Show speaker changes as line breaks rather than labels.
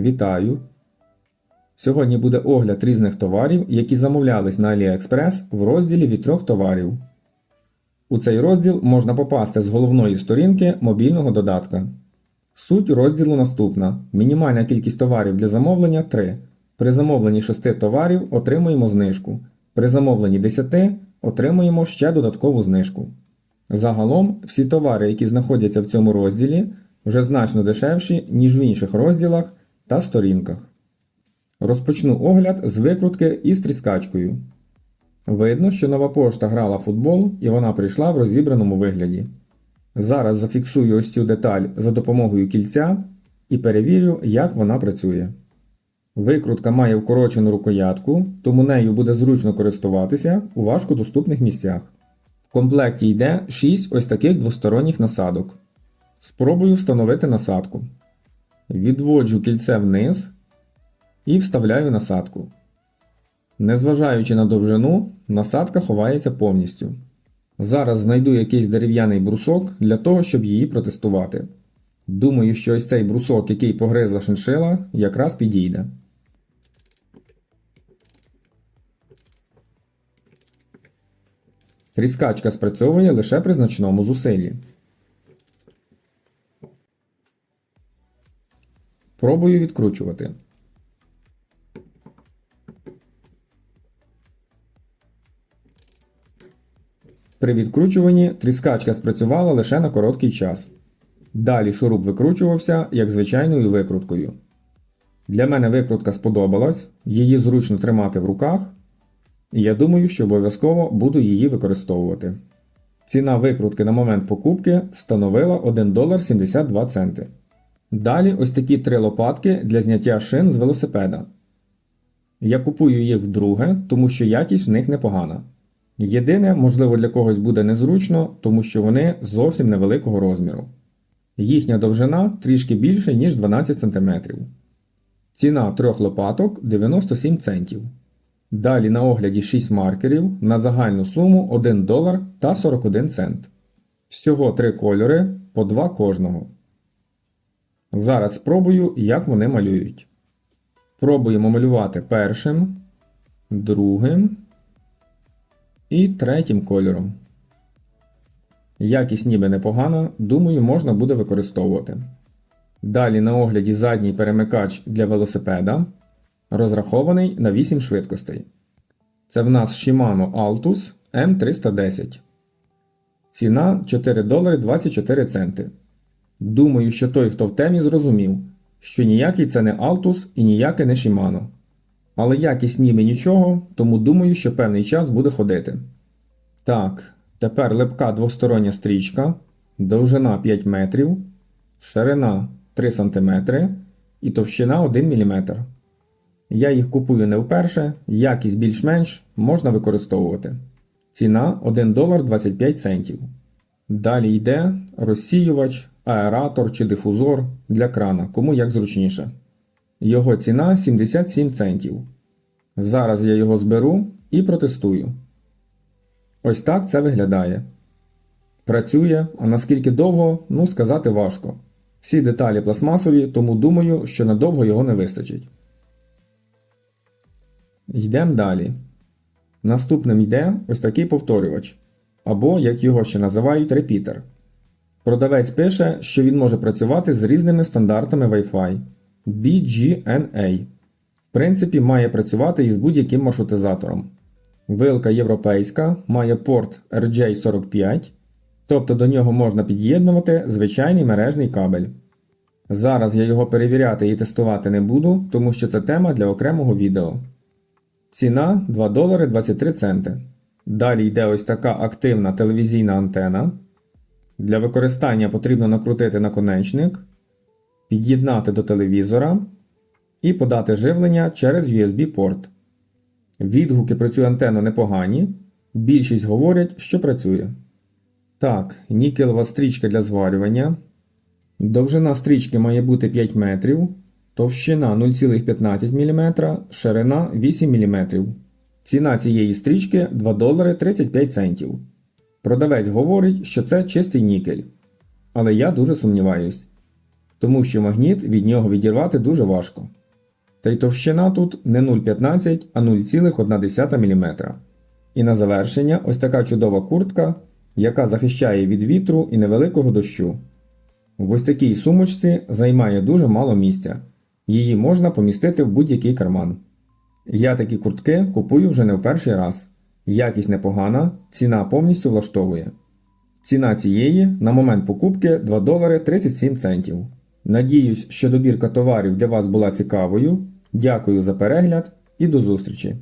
Вітаю! Сьогодні буде огляд різних товарів, які замовлялись на AliExpress в розділі від трьох товарів. У цей розділ можна попасти з головної сторінки мобільного додатка. Суть розділу наступна: мінімальна кількість товарів для замовлення 3. При замовленні 6 товарів отримуємо знижку. При замовленні 10 отримуємо ще додаткову знижку. Загалом, всі товари, які знаходяться в цьому розділі, вже значно дешевші, ніж в інших розділах та сторінках. Розпочну огляд з викрутки із тріскачкою. Видно, що нова пошта грала футбол і вона прийшла в розібраному вигляді. Зараз зафіксую ось цю деталь за допомогою кільця і перевірю, як вона працює. Викрутка має вкорочену рукоятку, тому нею буде зручно користуватися у важкодоступних місцях. В комплекті йде 6 ось таких двосторонніх насадок. Спробую встановити насадку. Відводжу кільце вниз і вставляю насадку. Незважаючи на довжину, насадка ховається повністю. Зараз знайду якийсь дерев'яний брусок для того, щоб її протестувати. Думаю, що ось цей брусок, який погризла шиншила, якраз підійде. Тріскачка спрацьовує лише при значному зусиллі. Пробую відкручувати. При відкручуванні тріскачка спрацювала лише на короткий час. Далі шуруп викручувався як звичайною викруткою. Для мене викрутка сподобалась, її зручно тримати в руках, і я думаю, що обов'язково буду її використовувати. Ціна викрутки на момент покупки становила 1 долар 72 центи. Далі ось такі три лопатки для зняття шин з велосипеда. Я купую їх вдруге, тому що якість в них непогана. Єдине, можливо, для когось буде незручно, тому що вони зовсім невеликого розміру. Їхня довжина трішки більше, ніж 12 см. Ціна трьох лопаток 97 центів. Далі на огляді 6 маркерів на загальну суму 1 долар та 41 цент. Всього 3 кольори по 2 кожного. Зараз спробую, як вони малюють. Пробуємо малювати першим, другим і третім кольором. Якість ніби непогана, думаю, можна буде використовувати. Далі на огляді задній перемикач для велосипеда, розрахований на 8 швидкостей. Це в нас Shimano Altus M310. Ціна 4 долари 24 центи. Думаю, що той, хто в темі, зрозумів, що ніякий це не Altus і ніяке не Shimano. Але якість ніби нічого, тому думаю, що певний час буде ходити. Так, тепер липка двостороння стрічка, довжина 5 метрів, ширина 3 см і товщина 1 мм. Я їх купую не вперше, якість більш-менш можна використовувати. Ціна 1 долар 25 центів. Далі йде розсіювач, аератор чи дифузор для крана, кому як зручніше. Його ціна 77 центів. Зараз я його зберу і протестую. Ось так це виглядає. Працює, а наскільки довго, ну сказати важко. Всі деталі пластмасові, тому думаю, що надовго його не вистачить. Йдемо далі. Наступним йде ось такий повторювач, або, як його ще називають, репітер. Продавець пише, що він може працювати з різними стандартами Wi-Fi BGNA. В принципі, має працювати із будь-яким маршрутизатором. Вилка європейська має порт RJ45, тобто до нього можна під'єднувати звичайний мережний кабель. Зараз я його перевіряти і тестувати не буду, тому що це тема для окремого відео. Ціна 2 долари 23 центи. Далі йде ось така активна телевізійна антена. Для використання потрібно накрутити наконечник, під'єднати до телевізора і подати живлення через USB-порт. Відгуки про цю антенну непогані. Більшість говорять, що працює. Так, нікелева стрічка для зварювання. Довжина стрічки має бути 5 метрів, товщина 0,15 мм, ширина 8 мм. Ціна цієї стрічки 2 долари 35 центів. Продавець говорить, що це чистий нікель. Але я дуже сумніваюсь. тому що магніт від нього відірвати дуже важко. Та й товщина тут не 0,15, а 0,1 мм. І на завершення ось така чудова куртка, яка захищає від вітру і невеликого дощу. В ось такій сумочці займає дуже мало місця. Її можна помістити в будь-який карман. Я такі куртки купую вже не в перший раз. Якість непогана, ціна повністю влаштовує. Ціна цієї на момент покупки 2 долари 37 центів. Надіюсь, що добірка товарів для вас була цікавою. Дякую за перегляд і до зустрічі!